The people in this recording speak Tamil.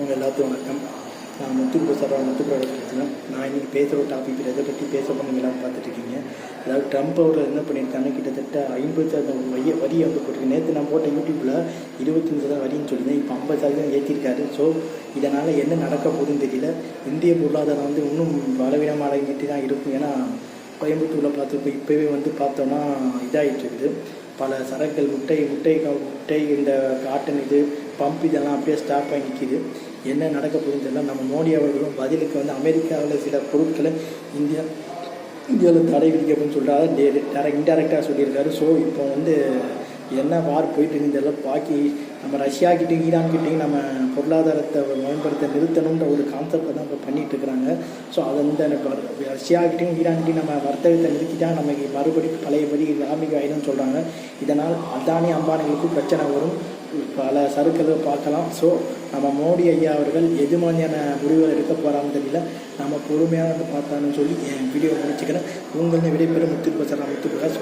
உங்கள் எல்லாத்துக்கும் வணக்கம். நான் முத்துக்கு சார் முத்து நான் இன்றைக்கி பேசுகிற டாபிக் எதை பற்றி பேச போனீங்களான்னு பார்த்துட்டு பார்த்துட்ருக்கீங்க. அதாவது ட்ரம்ப் அவர் என்ன பண்ணியிருக்காங்க கிட்டத்தட்ட ஐம்பது சதவீதம் வரிய வரியை வந்து போட்டிருக்கு. நேற்று நான் போட்ட யூடியூப்பில் இருபத்தஞ்சு சதவீதம் வரின்னு சொல்லியிருந்தேன். இப்போ ஐம்பது சதவீதம் ஏற்றிருக்காரு ஸோ இதனால் என்ன நடக்க போகுதுன்னு தெரியல. இந்திய பொருளாதாரம் வந்து இன்னும் பலவீனமாக அடங்கிட்டு தான் இருக்கும். ஏன்னா கோயம்புத்தூரில் பார்த்துருப்போம் இப்போவே வந்து பார்த்தோன்னா இதாகிட்டு இருக்குது. பல சரக்குகள் முட்டை முட்டை முட்டை இந்த காட்டன் இது பம்ப் இதெல்லாம் அப்படியே ஸ்டாப் ஆகி நிற்கிது என்ன நடக்க போகுதுன்னு தெரியல. நம்ம மோடி அவர்களும் பதிலுக்கு வந்து அமெரிக்காவில் சில பொருட்களை இந்தியா இந்தியாவில் தடை விதிக்கப்படும் சொல்லிட்டு டேரக்ட் இன்டெரக்டாக சொல்லியிருக்காரு. ஸோ இப்போ வந்து என்ன வார் போயிட்டு இருந்ததெல்லாம் பாக்கி நம்ம ரஷ்யா கிட்டேயும் ஈரான் நம்ம பொருளாதாரத்தை மேம்படுத்த நிறுத்தணுன்ற ஒரு கான்செப்டை தான் இப்போ பண்ணிட்டு இருக்கிறாங்க ஸோ அதை வந்து எனக்கு ரஷ்யா கிட்டேயும் ஈரான் நம்ம வர்த்தகத்தை நிறுத்திட்டா நமக்கு மறுபடி பழையபடி லாமிக் ஆயிடும்னு சொல்கிறாங்க இதனால் அதானி அம்பானிகளுக்கும் பிரச்சனை வரும். பல சறுக்களை பார்க்கலாம். ஸோ நம்ம மோடி ஐயா அவர்கள் எது மாதிரியான முடிவுகள் எடுக்க போகிறான்னு தெரியல. நம்ம பொறுமையாக வந்து பார்த்தான்னு சொல்லி என் வீடியோ முடிச்சுக்கிறேன். உங்களின் விடைபெறும் முத்து பிரசரம் முத்து பிரகாஷ்